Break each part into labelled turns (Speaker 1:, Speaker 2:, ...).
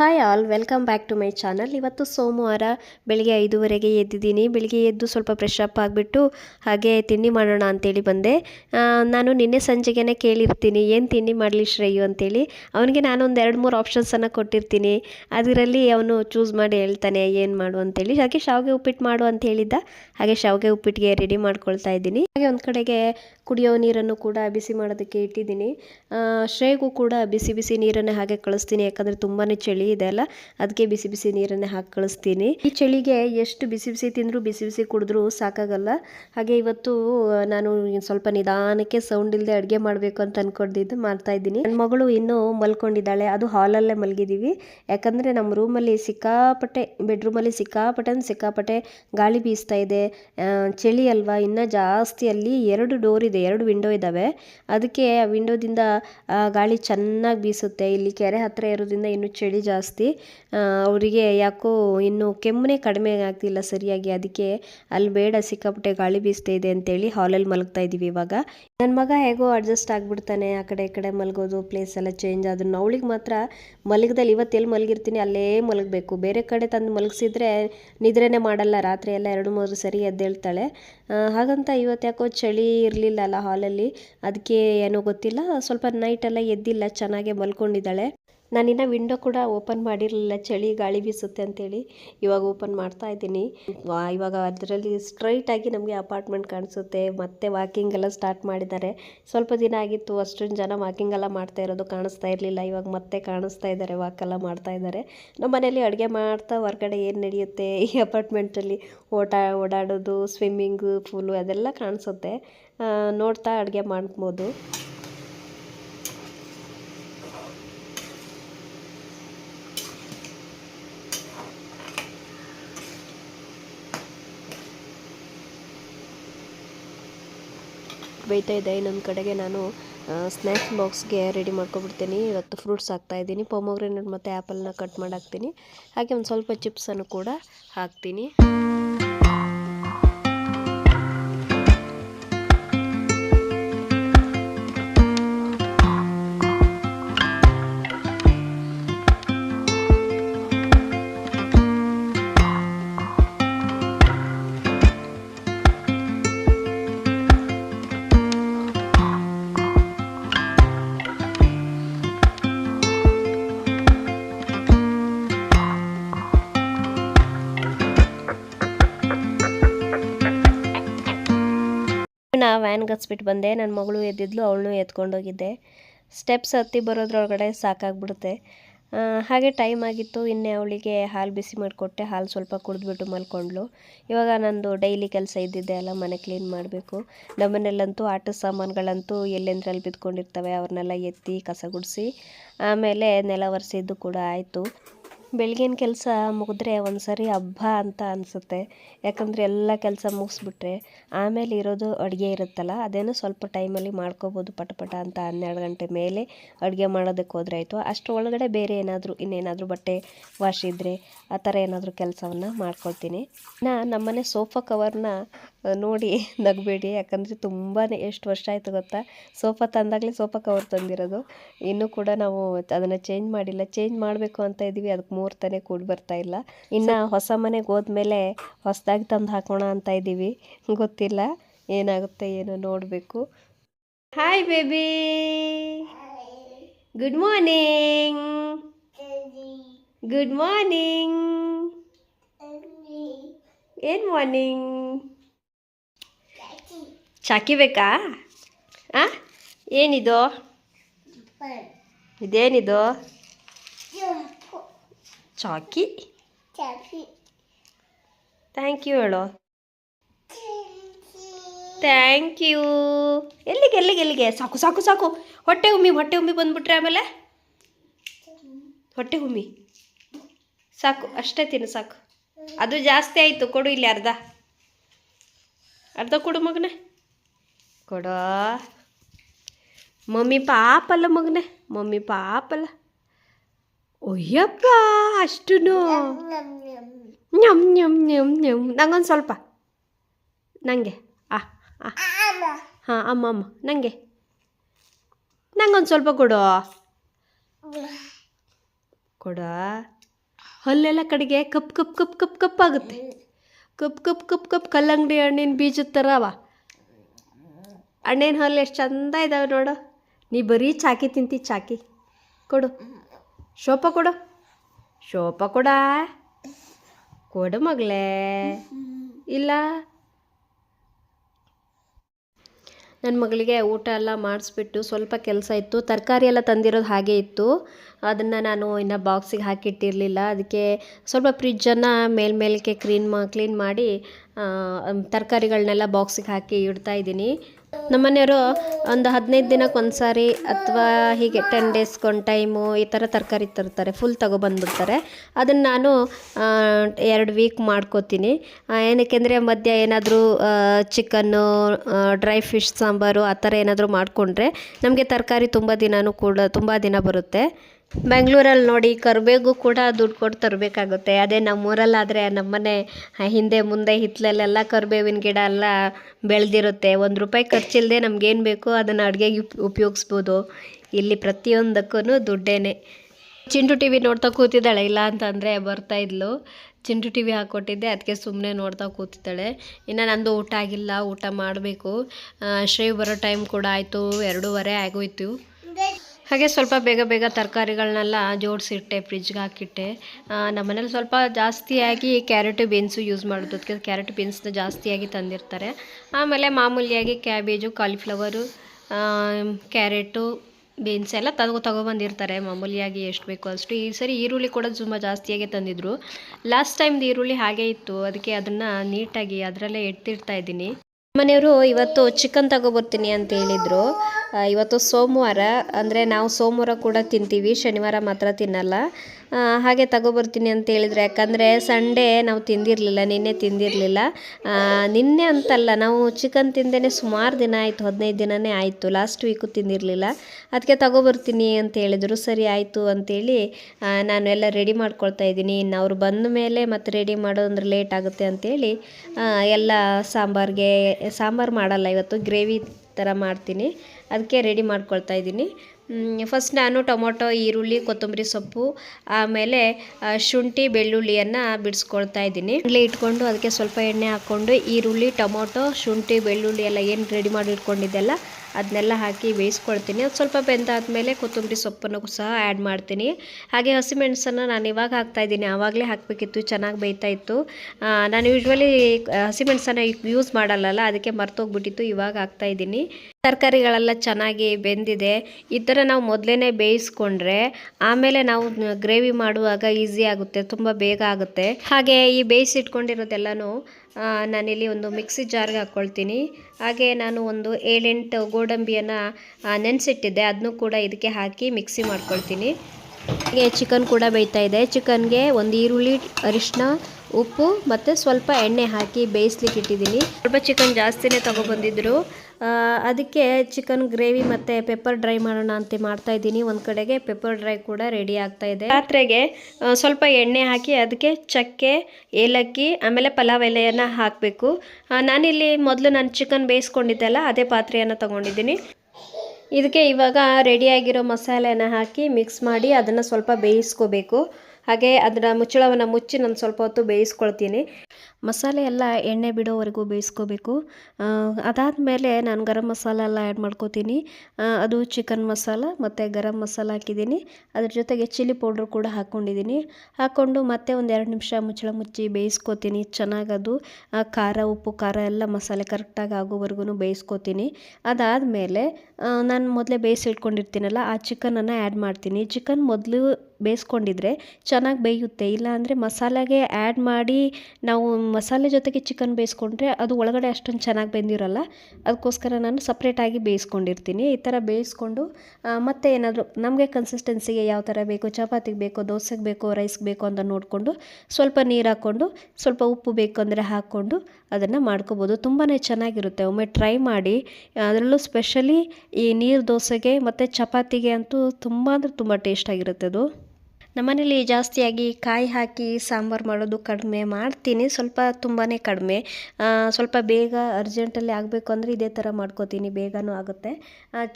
Speaker 1: Hi all welcome back to my channel ಇವತ್ತು ಸೋಮವಾರ ಬೆಳಿಗ್ಗೆ ಐದುವರೆಗೆ ಎದ್ದಿದ್ದೀನಿ. ಬೆಳಿಗ್ಗೆ ಎದ್ದು ಸ್ವಲ್ಪ ಫ್ರೆಶ್ ಅಪ್ ಆಗಿಬಿಟ್ಟು ಹಾಗೆ ತಿಂಡಿ ಮಾಡೋಣ ಅಂತೇಳಿ ಬಂದೆ. ನಾನು ನಿನ್ನೆ ಸಂಜೆಗೇನೆ ಕೇಳಿರ್ತೀನಿ, ಏನು ತಿಂಡಿ ಮಾಡಲಿ ಶ್ರೇಯು ಅಂತೇಳಿ. ಅವನಿಗೆ ನಾನು ಒಂದು ಎರಡು ಮೂರು ಆಪ್ಷನ್ಸನ್ನು ಕೊಟ್ಟಿರ್ತೀನಿ. ಅದರಲ್ಲಿ ಅವನು ಚೂಸ್ ಮಾಡಿ ಹೇಳ್ತಾನೆ, ಏನು ಮಾಡು ಅಂತೇಳಿ. ಹಾಗೆ ಶಾವಿಗೆ ಉಪ್ಪಿಟ್ಟು ಮಾಡು ಅಂತ ಹೇಳಿದ್ದ. ಹಾಗೆ ಶಾವಿಗೆ ಉಪ್ಪಿಟ್ಟಿಗೆ ರೆಡಿ ಮಾಡ್ಕೊಳ್ತಾ ಇದ್ದೀನಿ. ಹಾಗೆ ಒಂದು ಕಡೆಗೆ ಕುಡಿಯೋ ನೀರನ್ನು ಕೂಡ ಬಿಸಿ ಮಾಡೋದಕ್ಕೆ ಇಟ್ಟಿದ್ದೀನಿ. ಶ್ರೇಯಗೂ ಕೂಡ ಬಿಸಿ ಬಿಸಿ ನೀರನ್ನು ಹಾಗೆ ಕಳಿಸ್ತೀನಿ, ಯಾಕಂದರೆ ತುಂಬಾ ಚಳಿ. ಇದೆ ಅಲ್ಲ? ಅದಕ್ಕೆ ಬಿಸಿ ಬಿಸಿ ನೀರನ್ನೇ ಹಾಕಿ ಕಳಿಸ್ತೀನಿ. ಈ ಚಳಿಗೆ ಎಷ್ಟು ಬಿಸಿ ಬಿಸಿ ತಿಂದರೂ ಬಿಸಿ ಬಿಸಿ ಕುಡಿದ್ರೂ ಸಾಕಾಗಲ್ಲ. ಹಾಗೆ ಇವತ್ತು ನಾನು ಸ್ವಲ್ಪ ನಿಧಾನಕ್ಕೆ ಸೌಂಡ್ ಇಲ್ಲದೆ ಅಡುಗೆ ಮಾಡಬೇಕು ಅಂತ ಅನ್ಕೊಂಡಿದ್ದು ಮಾಡ್ತಾ ಇದ್ದೀನಿ. ನನ್ನ ಮಗಳು ಇನ್ನೂ ಮಲ್ಕೊಂಡಿದ್ದಾಳೆ. ಅದು ಹಾಲಲ್ಲೇ ಮಲಗಿದ್ದೀವಿ ಯಾಕಂದರೆ ನಮ್ಮ ರೂಮಲ್ಲಿ ಸಿಕ್ಕಾಪಟ್ಟೆ ಬೆಡ್ರೂಮಲ್ಲಿ ಸಿಕ್ಕಾಪಟ್ಟೆ ಸಿಕ್ಕಾಪಟ್ಟೆ ಗಾಳಿ ಬೀಸ್ತಾ ಇದೆ. ಚಳಿ ಅಲ್ವಾ? ಇನ್ನೂ ಜಾಸ್ತಿ ಅಲ್ಲಿ ಎರಡು ಡೋರ್ ಇದೆ, ಎರಡು ವಿಂಡೋ ಇದ್ದಾವೆ ಅದಕ್ಕೆ ವಿಂಡೋದಿಂದ ಗಾಳಿ ಚೆನ್ನಾಗಿ ಬೀಸುತ್ತೆ. ಇಲ್ಲಿ ಕೆರೆ ಹತ್ತಿರ ಇರೋದ್ರಿಂದ ಇನ್ನೂ ಚಳಿ ಜಾಸ್ತಿ ಅವರಿಗೆ ಯಾಕೋ ಇನ್ನು ಕೆಮ್ಮುನೇ ಕಡಿಮೆ ಆಗ್ತಿಲ್ಲ ಸರಿಯಾಗಿ, ಅದಕ್ಕೆ ಅಲ್ಲಿ ಬೇಡ ಸಿಕ್ಕಾಪಟ್ಟೆ ಗಾಳಿ ಬೀಸ್ತಾ ಇದೆ ಅಂತೇಳಿ ಹಾಲಲ್ಲಿ ಮಲಗ್ತಾ ಇದ್ದೀವಿ ಇವಾಗ. ನನ್ನ ಮಗ ಹೇಗೋ ಅಡ್ಜಸ್ಟ್ ಆಗಿಬಿಡ್ತಾನೆ, ಆ ಕಡೆ ಈ ಕಡೆ ಮಲಗೋದು ಪ್ಲೇಸ್ ಎಲ್ಲ ಚೇಂಜ್ ಆದ್ರೂ ಅವಳಿಗೆ ಮಾತ್ರ ಮಲಗದಲ್ಲಿ ಇವತ್ತು ಎಲ್ಲಿ ಮಲಗಿರ್ತೀನಿ, ಅಲ್ಲೇ ಮಲಗಬೇಕು. ಬೇರೆ ಕಡೆ ತಂದು ಮಲಗಿಸಿದ್ರೆ ನಿದ್ರೆನೇ ಮಾಡಲ್ಲ, ರಾತ್ರಿ ಎಲ್ಲ ಎರಡು ಮೂರು ಸರಿ ಎದ್ದೇಳ್ತಾಳೆ. ಹಾಗಂತ ಇವತ್ತು ಯಾಕೋ ಚಳಿ ಇರಲಿಲ್ಲ ಅಲ್ಲ ಹಾಲಲ್ಲಿ ಅದಕ್ಕೆ ಏನೋ ಗೊತ್ತಿಲ್ಲ. ಸ್ವಲ್ಪ ನೈಟೆಲ್ಲ ಎದ್ದಿಲ್ಲ, ಚೆನ್ನಾಗೆ ಮಲ್ಕೊಂಡಿದ್ದಾಳೆ. ನಾನಿನ್ನ ವಿಂಡೋ ಕೂಡ ಓಪನ್ ಮಾಡಿರಲಿಲ್ಲ, ಚಳಿ ಗಾಳಿ ಬೀಸುತ್ತೆ ಅಂತೇಳಿ ಇವಾಗ ಓಪನ್ ಮಾಡ್ತಾ ಇದ್ದೀನಿ. ಇವಾಗ ಅದರಲ್ಲಿ ಸ್ಟ್ರೈಟಾಗಿ ನಮಗೆ ಅಪಾರ್ಟ್ಮೆಂಟ್ ಕಾಣಿಸುತ್ತೆ, ಮತ್ತೆ ವಾಕಿಂಗ್ ಎಲ್ಲ ಸ್ಟಾರ್ಟ್ ಮಾಡಿದ್ದಾರೆ. ಸ್ವಲ್ಪ ದಿನ ಆಗಿತ್ತು, ಅಷ್ಟೊಂದು ಜನ ವಾಕಿಂಗ್ ಎಲ್ಲ ಮಾಡ್ತಾ ಇರೋದು ಕಾಣಿಸ್ತಾ ಇರಲಿಲ್ಲ. ಇವಾಗ ಮತ್ತೆ ಕಾಣಿಸ್ತಾ ಇದ್ದಾರೆ ವಾಕ್ ಎಲ್ಲ ಮಾಡ್ತಾ ಇದ್ದಾರೆ. ನಮ್ಮ ಮನೇಲಿ ಅಡುಗೆ ಮಾಡ್ತಾ ಹೊರಗಡೆ ಏನು ನಡೆಯುತ್ತೆ? ಈ ಅಪಾರ್ಟ್ಮೆಂಟಲ್ಲಿ ಓಟ, ಓಡಾಡೋದು ಸ್ವಿಮ್ಮಿಂಗು ಫುಲ್ಲು ಅದೆಲ್ಲ ಕಾಣಿಸುತ್ತೆ. ನೋಡ್ತಾ ಅಡುಗೆ ಮಾಡ್ಬೋದು. ಬೇಯ್ತಾ ಇದೆ. ಇನ್ನೊಂದು ಕಡೆಗೆ ನಾನು ಸ್ನ್ಯಾಕ್ಸ್ ಬಾಕ್ಸ್ಗೆ ರೆಡಿ ಮಾಡ್ಕೊಬಿಡ್ತೀನಿ. ಇವತ್ತು ಫ್ರೂಟ್ಸ್ ಹಾಕ್ತಾ ಇದ್ದೀನಿ. ಪೊಮೊಗ್ರೆನೇಟ್ ಮತ್ತು ಆ್ಯಪಲ್ನ ಕಟ್ ಮಾಡಿ ಹಾಕ್ತೀನಿ ಹಾಗೆ ಒಂದು ಸ್ವಲ್ಪ ಚಿಪ್ಸನ್ನು ಕೂಡ ಹಾಕ್ತೀನಿ. ವ್ಯಾನ್ಗೆ ಬಂದೆ. ನನ್ನ ಮಗಳು ಎದ್ದಿದ್ಲು, ಅವಳನ್ನೂ ಎತ್ಕೊಂಡೋಗಿದ್ದೆ. ಸ್ಟೆಪ್ಸ್ ಹತ್ತಿ ಬರೋದ್ರೊಳಗಡೆ ಸಾಕಾಗ್ಬಿಡುತ್ತೆ. ಹಾಗೆ ಟೈಮ್ ಆಗಿತ್ತು. ಇನ್ನೇ ಅವಳಿಗೆ ಹಾಲು ಬಿಸಿ ಮಾಡಿಕೊಟ್ಟೆ. ಹಾಲು ಸ್ವಲ್ಪ ಕುಡಿದ್ಬಿಟ್ಟು ಮಲ್ಕೊಂಡ್ಳು. ಇವಾಗ ನಂದು ಡೈಲಿ ಕೆಲಸ ಇದ್ದಿದ್ದೆ ಅಲ್ಲ, ಮನೆ ಕ್ಲೀನ್ ಮಾಡಬೇಕು. ನಮ್ಮನೆಲ್ಲಂತೂ ಆಟದ ಸಾಮಾನುಗಳಂತೂ ಎಲ್ಲೆಂದ್ರಲ್ಲಿ ಬಿದ್ಕೊಂಡಿರ್ತವೆ ಅವ್ರನ್ನೆಲ್ಲ ಎತ್ತಿ ಕಸ ಗುಡಿಸಿ. ಆಮೇಲೆ ನೆಲ ಒರೆಸಿದ್ದು ಕೂಡ ಆಯಿತು. ಬೆಳಗಿನ ಕೆಲಸ ಮುಗಿದ್ರೆ ಒಂದು ಸರಿ ಹಬ್ಬ ಅಂತ ಅನಿಸುತ್ತೆ. ಯಾಕಂದರೆ ಎಲ್ಲ ಕೆಲಸ ಮುಗಿಸ್ಬಿಟ್ರೆ ಆಮೇಲೆ ಇರೋದು ಅಡುಗೆ ಇರುತ್ತಲ್ಲ, ಅದೇನು ಸ್ವಲ್ಪ ಟೈಮಲ್ಲಿ ಮಾಡ್ಕೋಬೋದು ಪಟ ಪಟ ಅಂತ ಹನ್ನೆರಡು ಗಂಟೆ ಮೇಲೆ ಅಡುಗೆ ಮಾಡೋದಕ್ಕೆ ಹೋದರೆ ಆಯಿತು. ಅಷ್ಟು ಒಳಗಡೆ ಬೇರೆ ಏನಾದರೂ, ಇನ್ನೇನಾದರೂ ಬಟ್ಟೆ ವಾಶ್ ಇದ್ದರೆ ಆ ಥರ ಏನಾದರೂ ಕೆಲಸವನ್ನು ಮಾಡ್ಕೊಳ್ತೀನಿ. ನಾ ನಮ್ಮನೆ ಸೋಫಾ ಕವರ್ನ ನೋಡಿ ನಗಬೇಡಿ. ಯಾಕಂದರೆ ತುಂಬಾ ಎಷ್ಟು ವರ್ಷ ಆಯಿತು ಗೊತ್ತಾ? ಸೋಫಾ ತಂದಾಗಲೇ ಸೋಫಾ ಕವರ್ ತಂದಿರೋದು. ಇನ್ನೂ ಕೂಡ ನಾವು ಅದನ್ನು ಚೇಂಜ್ ಮಾಡಿಲ್ಲ. ಚೇಂಜ್ ಮಾಡಬೇಕು ಅಂತ ಇದ್ದೀವಿ ಅದಕ್ಕೆ ಮುಹೂರ್ತನೇ ಕೂಡಿ ಬರ್ತಾ ಇಲ್ಲ. ಇನ್ನು ಹೊಸ ಮನೆಗೆ ಹೋದ್ಮೇಲೆ ಹೊಸದಾಗಿ ತಂದು ಹಾಕೋಣ ಅಂತ ಇದ್ದೀವಿ ಗೊತ್ತಿಲ್ಲ. ಏನಾಗುತ್ತೆ ಏನು ನೋಡಬೇಕು. Hi baby good morning good morning ಏನು ಮಾರ್ನಿಂಗ್ ಚಾಕಿ ಬೇಕಾ? ಆ? ಏನಿದು? ಇದೇನಿದು? ಚಾಕಿ. ಥ್ಯಾಂಕ್ ಯು ಹೇಳೋ. ಥ್ಯಾಂಕ್ ಯು ಎಲ್ಲಿಗೆ ಎಲ್ಲಿಗೆ ಎಲ್ಲಿಗೆ? ಸಾಕು ಸಾಕು ಸಾಕು. ಹೊಟ್ಟೆ ಉಮ್ಮಿ ಹೊಟ್ಟೆ ಉಮ್ಮಿ ಬಂದ್ಬಿಟ್ರೆ ಆಮೇಲೆ? ಹೊಟ್ಟೆ ಉಮ್ಮಿ. ಸಾಕು ಅಷ್ಟೇ ತಿನ್ನು ಸಾಕು. ಅದು ಜಾಸ್ತಿ ಆಯಿತು ಕೊಡು ಇಲ್ಲಿ ಅರ್ಧ. ಅರ್ಧ ಕೊಡು ಮಗನೇ. ಕೊಡೋ. ಮಮ್ಮಿ ಪಾಪಲ್ಲ ಮಗನೇ. ಮಮ್ಮಿ ಪಾಪಲ್ಲ. ಒಯ್ಯಪ್ಪ ಅಷ್ಟು ನಮ್ ನಮ್ ನಮ್ ನಮ್ ನಂಗೊಂದು ಸ್ವಲ್ಪ. ನನಗೆ ಆ ಆ. ಹಾಂ ಅಮ್ಮ ಅಮ್ಮ. ನನಗೆ ನಂಗೊಂದು ಸ್ವಲ್ಪ ಕೊಡು. ಕೊಡ. ಹಲ್ಲೆಲ್ಲ ಕಡೆಗೆ cup cup cup cup cup ಆಗುತ್ತೆ. ಕಪ್ ಕಪ್ ಕಪ್ ಕಪ್ ಕಲ್ಲಂಗಡಿ ಹಣ್ಣಿನ ಬೀಜದ ಥರ ಅವ. ಹಣ್ಣಿನ ಹಲ್ಲು ಎಷ್ಟು ಚಂದ ಇದಾವೆ ನೋಡು. ನೀ ಬರೀ ಚಾಕಿ ತಿಂತಿ ಚಾಕಿ. ಕೊಡು. ಶೋಪ ಕೊಡು. ಶೋಪ ಕೊಡ. ಕೊಡು ಮಗಳೇ. ಇಲ್ಲ. ನನ್ನ ಮಗಳಿಗೆ ಊಟ ಎಲ್ಲ ಮಾಡಿಸ್ಬಿಟ್ಟು ಸ್ವಲ್ಪ ಕೆಲಸ ಇತ್ತು. ತರಕಾರಿ ಎಲ್ಲ ತಂದಿರೋದು ಹಾಗೆ ಇತ್ತು. ಅದನ್ನು ನಾನು ಇನ್ನು ಬಾಕ್ಸಿಗೆ ಹಾಕಿಟ್ಟಿರಲಿಲ್ಲ. ಅದಕ್ಕೆ ಸ್ವಲ್ಪ ಫ್ರಿಜ್ಜನ್ನು ಮೇಲ್ಮೇಲಕ್ಕೆ ಕ್ಲೀನ್ ಮಾ ಕ್ಲೀನ್ ಮಾಡಿ ತರಕಾರಿಗಳನ್ನೆಲ್ಲ ಬಾಕ್ಸಿಗೆ ಹಾಕಿ ಇಡ್ತಾ ಇದ್ದೀನಿ. ನಮ್ಮನೆಯವರು ಒಂದು ಹದಿನೈದು ದಿನಕ್ಕೆ ಒಂದು ಸಾರಿ ಅಥವಾ ಹೀಗೆ ಟೆನ್ ಡೇಸ್ಗೆ ಒಂದು ಟೈಮು ಈ ಥರ ತರಕಾರಿ ತರ್ತಾರೆ ಫುಲ್ ತಗೊಬಂದ್ಬಿಡ್ತಾರೆ ಅದನ್ನು ನಾನು ಎರಡು ವೀಕ್ ಮಾಡ್ಕೋತೀನಿ. ಏನಕ್ಕೆ ಅಂದರೆ ಮಧ್ಯ ಏನಾದರೂ ಚಿಕನ್ನು ಡ್ರೈ ಫಿಶ್ ಸಾಂಬಾರು ಆ ಥರ ಏನಾದರೂ ಮಾಡಿಕೊಂಡ್ರೆ ನಮಗೆ ತರಕಾರಿ ತುಂಬ ದಿನವೂ ಕೂಡ, ತುಂಬ ದಿನ ಬರುತ್ತೆ. ಬೆಂಗಳೂರಲ್ಲಿ ನೋಡಿ ಕರಿಬೇವು ಕೂಡ ದುಡ್ಡು ಕೊಟ್ಟು ತರಬೇಕಾಗುತ್ತೆ. ಅದೇ ನಮ್ಮೂರಲ್ಲಾದರೆ ನಮ್ಮನೆ ಹಿಂದೆ ಮುಂದೆ ಹಿತ್ತಲಲ್ಲೆಲ್ಲ ಕರಿಬೇವಿನ ಗಿಡ ಎಲ್ಲ ಬೆಳೆದಿರುತ್ತೆ. ಒಂದು ರೂಪಾಯಿ ಖರ್ಚಿಲ್ಲದೆ ನಮಗೇನು ಬೇಕೋ ಅದನ್ನು ಅಡುಗೆಗೆ ಉಪ್, ಉಪಯೋಗಿಸ್ಬೋದು. ಇಲ್ಲಿ ಪ್ರತಿಯೊಂದಕ್ಕೂ ದುಡ್ಡೇನೆ. ಚಿಂಟು ಟಿ ವಿ ನೋಡ್ತಾ ಕೂತಿದ್ದಾಳೆ, ಇಲ್ಲ ಅಂತಂದರೆ ಬರ್ತಾ ಇದ್ಲು. ಚಿಂಟು ಟಿ ವಿ ಹಾಕ್ಕೊಟ್ಟಿದ್ದೆ ಅದಕ್ಕೆ ಸುಮ್ಮನೆ ನೋಡ್ತಾ ಕೂತಿದ್ದಾಳೆ. ಇನ್ನು ನಂದು ಊಟ ಆಗಿಲ್ಲ, ಊಟ ಮಾಡಬೇಕು. ಶ್ರೇವ್ ಬರೋ ಟೈಮ್ ಕೂಡ ಆಯಿತು, ಎರಡೂವರೆ ಆಗೋಯ್ತು. ಹಾಗೆ ಸ್ವಲ್ಪ ಬೇಗ ಬೇಗ ತರಕಾರಿಗಳನ್ನೆಲ್ಲ ಜೋಡಿಸಿಟ್ಟೆ ಫ್ರಿಜ್ಗೆ ಹಾಕಿಟ್ಟೆ. ನಮ್ಮನೇಲಿ ಸ್ವಲ್ಪ ಜಾಸ್ತಿಯಾಗಿ ಕ್ಯಾರೆಟು ಬೀನ್ಸು ಯೂಸ್ ಮಾಡೋದು ಅದಕ್ಕೆ ಕ್ಯಾರೆಟ್ ಬೀನ್ಸ್ನ ಜಾಸ್ತಿಯಾಗಿ ತಂದಿರ್ತಾರೆ. ಆಮೇಲೆ ಮಾಮೂಲಿಯಾಗಿ ಕ್ಯಾಬೇಜು ಕಾಲಿಫ್ಲವರು ಕ್ಯಾರೆಟು ಬೀನ್ಸ್ ಎಲ್ಲ ತಗೋ ತಗೊಬಂದಿರ್ತಾರೆ ಮಾಮೂಲಿಯಾಗಿ ಎಷ್ಟು ಬೇಕೋ ಅಷ್ಟು. ಈ ಸರಿ ಈರುಳ್ಳಿ ಕೂಡ ತುಂಬ ಜಾಸ್ತಿಯಾಗಿ ತಂದಿದ್ರು. ಲಾಸ್ಟ್ ಟೈಮ್ದು ಈರುಳ್ಳಿ ಹಾಗೆ ಇತ್ತು. ಅದಕ್ಕೆ ಅದನ್ನು ನೀಟಾಗಿ ಅದರಲ್ಲೇ ಇಡ್ತಿರ್ತಾ ಇದ್ದೀನಿ. ಮನೆಯವರು ಇವತ್ತು ಚಿಕನ್ ತಗೊಬರ್ತೀನಿ ಅಂತ ಹೇಳಿದರು. ಇವತ್ತು ಸೋಮವಾರ, ಅಂದರೆ ನಾವು ಸೋಮವಾರ ಕೂಡ ತಿಂತೀವಿ, ಶನಿವಾರ ಮಾತ್ರ ತಿನ್ನಲ್ಲ. ಹಾಗೆ ತಗೊಬರ್ತೀನಿ ಅಂತ ಹೇಳಿದ್ರು, ಯಾಕಂದರೆ ಸಂಡೇ ನಾವು ತಿಂದಿರಲಿಲ್ಲ, ನಿನ್ನೆ ತಿಂದಿರಲಿಲ್ಲ. ನಿನ್ನೆ ಅಂತಲ್ಲ, ನಾವು ಚಿಕನ್ ತಿಂದೇ ಸುಮಾರು ದಿನ ಆಯಿತು, ಹದಿನೈದು ದಿನವೇ ಆಯಿತು ಲಾಸ್ಟ್ ವೀಕು ತಿಂದಿರಲಿಲ್ಲ. ಅದಕ್ಕೆ ತಗೊಬರ್ತೀನಿ ಅಂತ ಹೇಳಿದರು, ಸರಿ ಆಯಿತು ಅಂತೇಳಿ ನಾನು ಎಲ್ಲ ರೆಡಿ ಮಾಡ್ಕೊಳ್ತಾ ಇದ್ದೀನಿ. ಇನ್ನು ಅವರು ಬಂದ ಮೇಲೆ ಮತ್ತೆ ರೆಡಿ ಮಾಡೋದಂದ್ರೆ ಲೇಟ್ ಆಗುತ್ತೆ ಅಂತೇಳಿ ಎಲ್ಲ ಸಾಂಬಾರಿಗೆ, ಸಾಂಬಾರು ಮಾಡಲ್ಲ, ಇವತ್ತು ಗ್ರೇವಿ ಥರ ಮಾಡ್ತೀನಿ. ಅದಕ್ಕೆ ರೆಡಿ ಮಾಡ್ಕೊಳ್ತಾ ಇದ್ದೀನಿ. ಫಸ್ಟ್ ನಾನು ಟೊಮೊಟೊ, ಈರುಳ್ಳಿ, ಕೊತ್ತಂಬರಿ ಸೊಪ್ಪು, ಆಮೇಲೆ ಶುಂಠಿ, ಬೆಳ್ಳುಳ್ಳಿಯನ್ನು ಬಿಡಿಸ್ಕೊಳ್ತಾ ಇದ್ದೀನಿ. ಇಲ್ಲಿ ಇಟ್ಕೊಂಡು ಅದಕ್ಕೆ ಸ್ವಲ್ಪ ಎಣ್ಣೆ ಹಾಕ್ಕೊಂಡು ಈರುಳ್ಳಿ, ಟೊಮೊಟೊ, ಶುಂಠಿ, ಬೆಳ್ಳುಳ್ಳಿ ಎಲ್ಲ ಏನು ರೆಡಿ ಮಾಡಿ ಇಟ್ಕೊಂಡಿದ್ದೆಲ್ಲ ಅದನ್ನೆಲ್ಲ ಹಾಕಿ ಬೇಯಿಸ್ಕೊಳ್ತೀನಿ. ಅದು ಸ್ವಲ್ಪ ಬೆಂದಾದ್ಮೇಲೆ ಕೊತ್ತಂಬರಿ ಸೊಪ್ಪನ್ನು ಸಹ ಆ್ಯಡ್ ಮಾಡ್ತೀನಿ. ಹಾಗೆ ಹಸಿಮೆಣಸನ್ನು ನಾನು ಇವಾಗ ಹಾಕ್ತಾ ಇದ್ದೀನಿ. ಆವಾಗಲೇ ಹಾಕಬೇಕಿತ್ತು, ಚೆನ್ನಾಗಿ ಬೇಯ್ತಾ ಇತ್ತು. ನಾನು ಯೂಶ್ವಲಿ ಹಸಿಮೆಣಸನ್ನು ಯೂಸ್ ಮಾಡಲ್ಲಲ್ಲ, ಅದಕ್ಕೆ ಮರ್ತೋಗ್ಬಿಟ್ಟಿತ್ತು, ಇವಾಗ ಹಾಕ್ತಾ ಇದ್ದೀನಿ. ತರಕಾರಿಗಳೆಲ್ಲ ಚೆನ್ನಾಗಿ ಬೆಂದಿದೆ. ಈ ಥರ ನಾವು ಮೊದಲೇ ಬೇಯಿಸ್ಕೊಂಡ್ರೆ ಆಮೇಲೆ ನಾವು ಗ್ರೇವಿ ಮಾಡುವಾಗ ಈಸಿ ಆಗುತ್ತೆ, ತುಂಬ ಬೇಗ ಆಗುತ್ತೆ. ಹಾಗೆ ಈ ಬೇಯಿಸಿಟ್ಕೊಂಡಿರೋದೆಲ್ಲನೂ ನಾನಿಲ್ಲಿ ಒಂದು ಮಿಕ್ಸಿ ಜಾರ್ಗೆ ಹಾಕ್ಕೊಳ್ತೀನಿ. ಹಾಗೆ ನಾನು ಒಂದು ಏಳೆಂಟು ಗೋಡಂಬಿಯನ್ನು ನೆನೆಸಿಟ್ಟಿದ್ದೆ. ಅದನ್ನು ಕೂಡ ಇದಕ್ಕೆ ಹಾಕಿ ಮಿಕ್ಸಿ ಮಾಡ್ಕೊಳ್ತೀನಿ. ಹಾಗೆ ಚಿಕನ್ ಕೂಡ ಬೇಯ್ತಾ ಇದೆ. ಚಿಕನ್ಗೆ ಒಂದು ಈರುಳ್ಳಿ ಅರಿಶಿನ ಉಪ್ಪು ಮತ್ತು ಸ್ವಲ್ಪ ಎಣ್ಣೆ ಹಾಕಿ ಬೇಯಿಸ್ಲಿಕ್ಕೆ ಇಟ್ಟಿದ್ದೀನಿ ಸ್ವಲ್ಪ ಚಿಕನ್ ಜಾಸ್ತಿನೇ ತಗೊಬಂದಿದ್ರು. ಅದಕ್ಕೆ ಚಿಕನ್ ಗ್ರೇವಿ ಮತ್ತು ಪೆಪ್ಪರ್ ಡ್ರೈ ಮಾಡೋಣ ಅಂತ ಮಾಡ್ತಾ ಇದ್ದೀನಿ. ಒಂದು ಕಡೆಗೆ ಪೆಪ್ಪರ್ ಡ್ರೈ ಕೂಡ ರೆಡಿ ಆಗ್ತಾ ಇದೆ. ಪಾತ್ರೆಗೆ ಸ್ವಲ್ಪ ಎಣ್ಣೆ ಹಾಕಿ ಅದಕ್ಕೆ ಚಕ್ಕೆ, ಏಲಕ್ಕಿ, ಆಮೇಲೆ ಪಲಾವ್ ಎಲೆಯನ್ನು ಹಾಕಬೇಕು. ನಾನಿಲ್ಲಿ ಮೊದಲು ನಾನು ಚಿಕನ್ ಬೇಯಿಸ್ಕೊಂಡಿದ್ದೆಲ್ಲ ಅದೇ ಪಾತ್ರೆಯನ್ನು ತಗೊಂಡಿದ್ದೀನಿ. ಇದಕ್ಕೆ ಇವಾಗ ರೆಡಿಯಾಗಿರೋ ಮಸಾಲೆನ ಹಾಕಿ ಮಿಕ್ಸ್ ಮಾಡಿ ಅದನ್ನು ಸ್ವಲ್ಪ ಬೇಯಿಸ್ಕೋಬೇಕು. ಹಾಗೆ ಅದರ ಮುಚ್ಚಳವನ್ನು ಮುಚ್ಚಿ ನಾನು ಸ್ವಲ್ಪ ಹೊತ್ತು ಬೇಯಿಸ್ಕೊಳ್ತೀನಿ. ಮಸಾಲೆ ಎಲ್ಲ ಎಣ್ಣೆ ಬಿಡೋವರೆಗೂ ಬೇಯಿಸ್ಕೋಬೇಕು. ಅದಾದ ಮೇಲೆ ನಾನು ಗರಂ ಮಸಾಲೆ ಎಲ್ಲ ಆ್ಯಡ್ ಮಾಡ್ಕೋತೀನಿ. ಅದು ಚಿಕನ್ ಮಸಾಲ ಮತ್ತು ಗರಂ ಮಸಾಲ ಹಾಕಿದ್ದೀನಿ. ಅದ್ರ ಜೊತೆಗೆ ಚಿಲ್ಲಿ ಪೌಡ್ರ್ ಕೂಡ ಹಾಕ್ಕೊಂಡಿದ್ದೀನಿ. ಹಾಕ್ಕೊಂಡು ಮತ್ತೆ ಒಂದು ಎರಡು ನಿಮಿಷ ಮುಚ್ಚಳ ಮುಚ್ಚಿ ಬೇಯಿಸ್ಕೋತೀನಿ. ಚೆನ್ನಾಗದು. ಖಾರ, ಉಪ್ಪು, ಖಾರ ಎಲ್ಲ ಮಸಾಲೆ ಕರೆಕ್ಟಾಗಿ ಆಗೋವರೆಗೂ ಬೇಯಿಸ್ಕೋತೀನಿ. ಅದಾದಮೇಲೆ ನಾನು ಮೊದಲೇ ಬೇಯಿಸಿ ಇಟ್ಕೊಂಡಿರ್ತೀನಲ್ಲ ಆ ಚಿಕನನ್ನು ಆ್ಯಡ್ ಮಾಡ್ತೀನಿ. ಚಿಕನ್ ಮೊದಲು ಬೇಯಿಸ್ಕೊಂಡಿದ್ರೆ ಚೆನ್ನಾಗಿ ಬೇಯುತ್ತೆ. ಇಲ್ಲಾಂದರೆ ಮಸಾಲೆಗೆ ಆ್ಯಡ್ ಮಾಡಿ ನಾವು ಮಸಾಲೆ ಜೊತೆಗೆ ಚಿಕನ್ ಬೇಯಿಸ್ಕೊಂಡ್ರೆ ಅದು ಒಳಗಡೆ ಅಷ್ಟೊಂದು ಚೆನ್ನಾಗಿ ಬೆಂದಿರೋಲ್ಲ. ಅದಕ್ಕೋಸ್ಕರ ನಾನು ಸಪ್ರೇಟಾಗಿ ಬೇಯಿಸ್ಕೊಂಡಿರ್ತೀನಿ. ಈ ಥರ ಬೇಯಿಸ್ಕೊಂಡು ಮತ್ತೆ ಏನಾದರೂ ನಮಗೆ ಕನ್ಸಿಸ್ಟೆನ್ಸಿಗೆ ಯಾವ ಥರ ಬೇಕು? ಚಪಾತಿಗೆ ಬೇಕೋ, ದೋಸೆಗೆ ಬೇಕೋ ರೈಸ್ಗೆ ಬೇಕೋ ಅಂತ ನೋಡಿಕೊಂಡು ಸ್ವಲ್ಪ ನೀರು ಹಾಕ್ಕೊಂಡು ಸ್ವಲ್ಪ ಉಪ್ಪು ಬೇಕು ಅಂದರೆ ಹಾಕ್ಕೊಂಡು ಅದನ್ನು ಮಾಡ್ಕೋಬೋದು. ತುಂಬಾ ಚೆನ್ನಾಗಿರುತ್ತೆ. ಒಮ್ಮೆ ಟ್ರೈ ಮಾಡಿ, ಅದರಲ್ಲೂ ಸ್ಪೆಷಲಿ ಈ ನೀರು ದೋಸೆಗೆ ಮತ್ತು ಚಪಾತಿಗೆ ಅಂತೂ ತುಂಬ ಅಂದರೆ ತುಂಬ ಟೇಸ್ಟಾಗಿರುತ್ತೆ ಅದು. ನಮ್ಮನೇಲಿ ಜಾಸ್ತಿಯಾಗಿ ಕಾಯಿ ಹಾಕಿ ಸಾಂಬಾರು ಮಾಡೋದು ಕಡಿಮೆ ಮಾಡ್ತೀನಿ. ಸ್ವಲ್ಪ ತುಂಬಾ ಕಡಿಮೆ. ಸ್ವಲ್ಪ ಬೇಗ ಅರ್ಜೆಂಟಲ್ಲಿ ಆಗಬೇಕು ಅಂದರೆ ಇದೇ ಥರ ಮಾಡ್ಕೋತೀನಿ. ಬೇಗನೂ ಆಗುತ್ತೆ.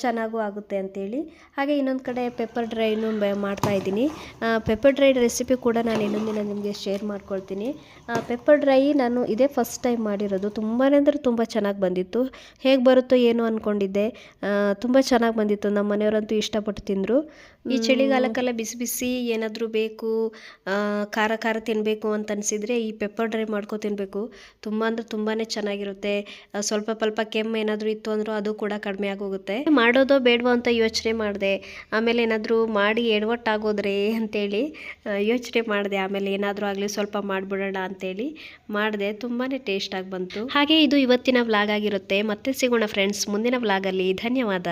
Speaker 1: ಚೆನ್ನಾಗೂ ಆಗುತ್ತೆ ಅಂತೇಳಿ. ಹಾಗೆ ಇನ್ನೊಂದು ಕಡೆ ಪೆಪ್ಪರ್ ಡ್ರೈನು ಮಾಡ್ತಾ ಇದ್ದೀನಿ. ಪೆಪ್ಪರ್ ಡ್ರೈ ರೆಸಿಪಿ ಕೂಡ ನಾನು ಇನ್ನೊಂದು ದಿನ ನಿಮಗೆ ಶೇರ್ ಮಾಡ್ಕೊಳ್ತೀನಿ. ಪೆಪ್ಪರ್ ಡ್ರೈ ನಾನು ಇದೇ ಫಸ್ಟ್ ಟೈಮ್ ಮಾಡಿರೋದು. ತುಂಬಾ ಅಂದರೆ ತುಂಬ ಚೆನ್ನಾಗಿ ಬಂದಿತ್ತು. ಹೇಗೆ ಬರುತ್ತೋ ಏನೋ ಅಂದ್ಕೊಂಡಿದ್ದೆ ತುಂಬ ಚೆನ್ನಾಗಿ ಬಂದಿತ್ತು. ನಮ್ಮ ಮನೆಯವರಂತೂ ಇಷ್ಟಪಟ್ಟು ತಿಂದರು. ಈ ಚಳಿಗಾಲಕ್ಕೆಲ್ಲ ಬಿಸಿ ಬಿಸಿ ಏನಾದರೂ ಬೇಕು ಖಾರ ಖಾರ ತಿನ್ನಬೇಕು ಅಂತ ಅನಿಸಿದರೆ ಈ ಪೆಪ್ಪರ್ ಡ್ರೈ ಮಾಡ್ಕೊ ತಿನ್ನಬೇಕು ತುಂಬ ಅಂದರೆ ತುಂಬಾ ಚೆನ್ನಾಗಿರುತ್ತೆ. ಸ್ವಲ್ಪ ಸ್ವಲ್ಪ ಕೆಮ್ಮು ಏನಾದರೂ ಇತ್ತು ಅಂದರೂ ಅದು ಕೂಡ ಕಡಿಮೆ ಆಗೋಗುತ್ತೆ. ಮಾಡೋದೋ ಬೇಡವೋ ಅಂತ ಯೋಚನೆ ಮಾಡಿದೆ. ಆಮೇಲೆ ಏನಾದರೂ ಮಾಡಿ ಎಡವಟ್ಟಾಗೋದ್ರೆ ಅಂತೇಳಿ ಯೋಚನೆ ಮಾಡಿದೆ. ಆಮೇಲೆ ಏನಾದರೂ ಆಗಲಿ ಸ್ವಲ್ಪ ಮಾಡಿಬಿಡೋಣ ಅಂತೇಳಿ ಮಾಡಿದೆ. ತುಂಬಾ ಟೇಸ್ಟಾಗಿ ಬಂತು. ಹಾಗೆ ಇದು ಇವತ್ತಿನ ವ್ಲಾಗ್ ಆಗಿರುತ್ತೆ. ಮತ್ತೆ ಸಿಗೋಣ ಫ್ರೆಂಡ್ಸ್ ಮುಂದಿನ ವ್ಲಾಗಲ್ಲಿ ಧನ್ಯವಾದ.